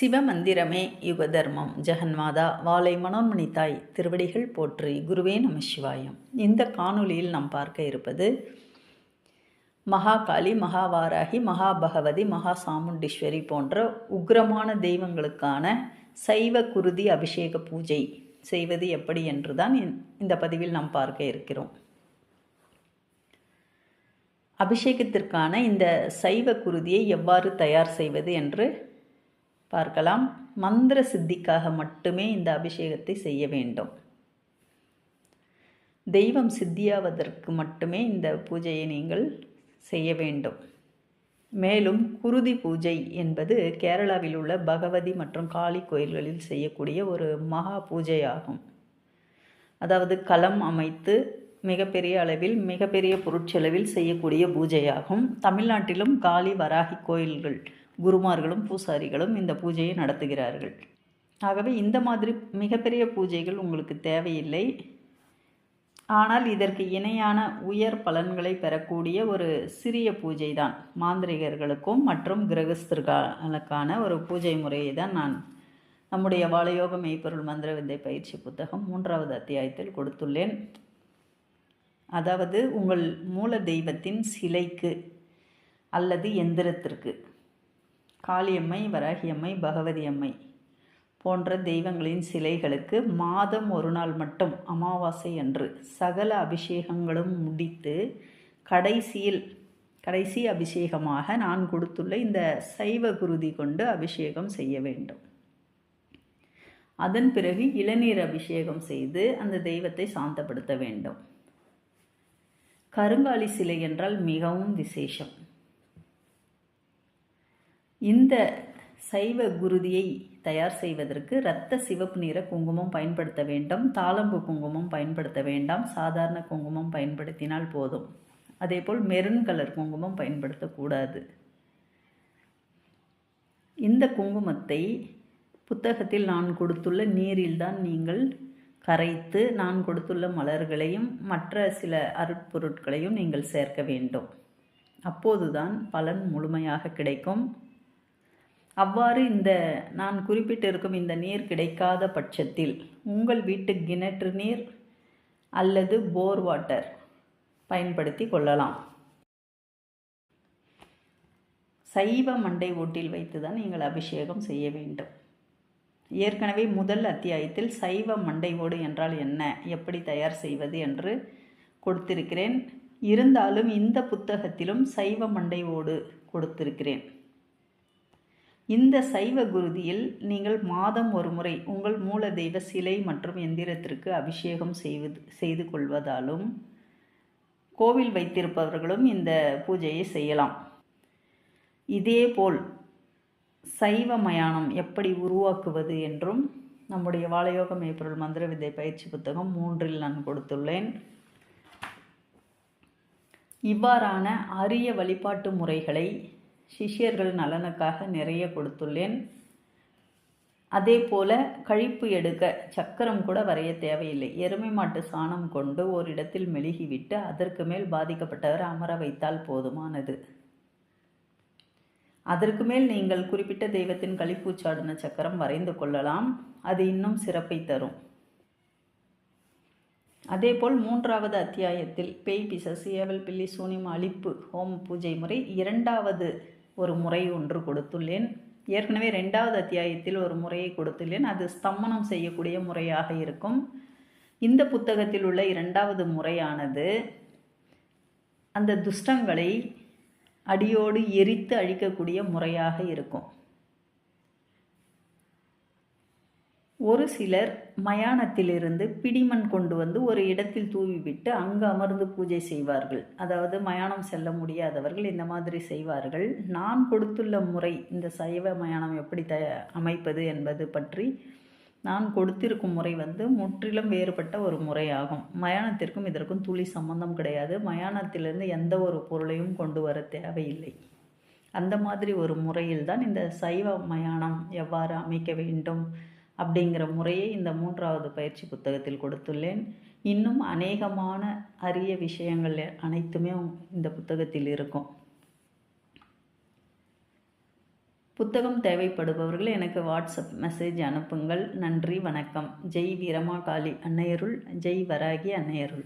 சிவமந்திரமே யுகதர்மம். ஜெகன்மாதா வாலை மனோன்மணி தாய் திருவடிகள் போற்றி குருவே நம சிவாயம். இந்த காணொளியில் நாம் பார்க்க இருப்பது மகாகாளி மகாவாராகி மகாபகவதி மகா சாமுண்டீஸ்வரி போன்ற உக்ரமான தெய்வங்களுக்கான சைவ குருதி அபிஷேக பூஜை செய்வது எப்படி என்று தான் இந்த பதிவில் நாம் பார்க்க இருக்கிறோம். அபிஷேகத்திற்கான இந்த சைவ குருதியை எவ்வாறு தயார் செய்வது என்று பார்க்கலாம். மந்திர சித்திக்காக மட்டுமே இந்த அபிஷேகத்தை செய்ய வேண்டும். தெய்வம் சித்தியாவதற்கு மட்டுமே இந்த பூஜையை நீங்கள் செய்ய வேண்டும். மேலும் குருதி பூஜை என்பது கேரளாவில் உள்ள பகவதி மற்றும் காளி கோயில்களில் செய்யக்கூடிய ஒரு மகா பூஜை ஆகும் அதாவது களம் அமைத்து மிகப்பெரிய அளவில் மிகப்பெரிய பொருட்செலவில் செய்யக்கூடிய பூஜையாகும். தமிழ்நாட்டிலும் காளி வராகி கோயில்கள் குருமார்களும் பூசாரிகளும் இந்த பூஜையை நடத்துகிறார்கள். ஆகவே இந்த மாதிரி மிகப்பெரிய பூஜைகள் உங்களுக்கு தேவையில்லை. ஆனால் இதற்கு இணையான உயர் பலன்களை பெறக்கூடிய ஒரு சிறிய பூஜை தான் மாந்திரிகர்களுக்கும் மற்றும் கிரகஸ்தர்களுக்கான ஒரு பூஜை முறையை தான் நான் நம்முடைய வாலயோக மெய்ப்பொருள் மந்திர விந்தை பயிற்சி புத்தகம் மூன்றாவது அத்தியாயத்தில் கொடுத்துள்ளேன். அதாவது உங்கள் மூல தெய்வத்தின் சிலைக்கு அல்லது எந்திரத்திற்கு. காளியம்மை வராகியம்மை பகவதியம்மை போன்ற தெய்வங்களின் சிலைகளுக்கு மாதம் ஒரு நாள் மட்டும் அமாவாசை அன்று சகல அபிஷேகங்களும் முடித்து கடைசியில் கடைசி அபிஷேகமாக நான் கொடுத்துள்ள இந்த சைவ குருதி கொண்டு அபிஷேகம் செய்ய வேண்டும். அதன் பிறகு இளநீர் அபிஷேகம் செய்து அந்த தெய்வத்தை சாந்தப்படுத்த வேண்டும். கருங்காலி சிலை என்றால் மிகவும் விசேஷம். இந்த சைவ குருதியை தயார் செய்வதற்கு இரத்த சிவப்பு நிற குங்குமம் பயன்படுத்த வேண்டும் தாளம்பு குங்குமம் பயன்படுத்த வேண்டாம் சாதாரண குங்குமம் பயன்படுத்தினால் போதும். அதேபோல் மெரூன் கலர் குங்குமம் பயன்படுத்தக்கூடாது. இந்த குங்குமத்தை புத்தகத்தில் நான் கொடுத்துள்ள நீரில்தான் நீங்கள் கரைத்து நான் கொடுத்துள்ள மலர்களையும் மற்ற சில அருட்பொருட்களையும் நீங்கள் சேர்க்க வேண்டும். அப்போதுதான் பலன் முழுமையாக கிடைக்கும். அவ்வாறு இந்த நான் குறிப்பிட்டிருக்கும் இந்த நீர் கிடைக்காத பட்சத்தில் உங்கள் வீட்டு கிணற்று நீர் அல்லது போர் வாட்டர் பயன்படுத்தி கொள்ளலாம். சைவ மண்டை ஓட்டில் வைத்து தான் நீங்கள் அபிஷேகம் செய்ய வேண்டும். ஏற்கனவே முதல் அத்தியாயத்தில் சைவ மண்டை ஓடு என்றால் என்ன எப்படி தயார் செய்வது என்று கொடுத்திருக்கிறேன். இருந்தாலும் இந்த புத்தகத்திலும் சைவ மண்டை ஓடு கொடுத்திருக்கிறேன். இந்த சைவ குருதியில் நீங்கள் மாதம் ஒரு முறை உங்கள் மூல தெய்வ சிலை மற்றும் எந்திரத்திற்கு அபிஷேகம் செய்வது செய்து கொள்வதாலும் கோவில் வைத்திருப்பவர்களும் இந்த பூஜையை செய்யலாம். இதேபோல் சைவ மயானம் எப்படி உருவாக்குவது என்றும் நம்முடைய வாழையோக மெய்ப்பொருள் மந்திர வித்தை பயிற்சி புத்தகம் மூன்றில் நான் கொடுத்துள்ளேன். இவ்வாறான அரிய வழிபாட்டு முறைகளை சிஷ்யர்கள் நலனுக்காக நிறைய கொடுத்துள்ளேன். அதே போல் கழிப்பு எடுக்க சக்கரம் கூட வரைய தேவையில்லை. எருமை மாட்டு சாணம் கொண்டு ஓரிடத்தில் மெழுகிவிட்டு அதற்கு மேல் பாதிக்கப்பட்டவர் அமர வைத்தால் போதுமானது. அதற்கு மேல் நீங்கள் குறிப்பிட்ட தெய்வத்தின் களிப்பூச்சாடின சக்கரம் வரைந்து கொள்ளலாம். அது இன்னும் சிறப்பை தரும். அதேபோல் மூன்றாவது அத்தியாயத்தில் பேய் பிசஸ் ஏவல் பில்லி சூனியம் அழிப்பு ஹோம் பூஜை முறை இரண்டாவது ஒரு முறை ஒன்று கொடுத்துள்ளேன். ஏற்கனவே ரெண்டாவது அத்தியாயத்தில் ஒரு முறையை கொடுத்துள்ளேன். அது ஸ்தம்பனம் செய்யக்கூடிய முறையாக இருக்கும். இந்த புத்தகத்தில் உள்ள இரண்டாவது முறையானது அந்த துஷ்டங்களை அடியோடு எரித்து அழிக்கக்கூடிய முறையாக இருக்கும். ஒரு சிலர் மயானத்திலிருந்து பிடிமண் கொண்டு வந்து ஒரு இடத்தில் தூவிவிட்டு அங்கு அமர்ந்து பூஜை செய்வார்கள். அதாவது மயானம் செல்ல முடியாதவர்கள் இந்த மாதிரி செய்வார்கள். நான் கொடுத்துள்ள முறை இந்த சைவ மயானம் எப்படி த அமைப்பது என்பது பற்றி நான் கொடுத்திருக்கும் முறை வந்து முற்றிலும் வேறுபட்ட ஒரு முறையாகும். மயானத்திற்கும் இதற்கும் துளி சம்பந்தம் கிடையாது. மயானத்திலிருந்து எந்த ஒரு பொருளையும் கொண்டு வர தேவையில்லை. அந்த மாதிரி ஒரு முறையில் தான் இந்த சைவ மயானம் எவ்வாறு அமைக்க வேண்டும்? அப்படிங்கிற முறையை இந்த மூன்றாவது பயிற்சி புத்தகத்தில் கொடுத்துள்ளேன். இன்னும் அநேகமான அரிய விஷயங்கள் அனைத்துமே இந்த புத்தகத்தில் இருக்கும். புத்தகம் தேவைப்படுபவர்கள் எனக்கு வாட்ஸ்அப் மெசேஜ் அனுப்புங்கள். நன்றி வணக்கம். ஜெய் வீரமா காளி அன்னையருள் ஜெய் வராகி அன்னையருள்.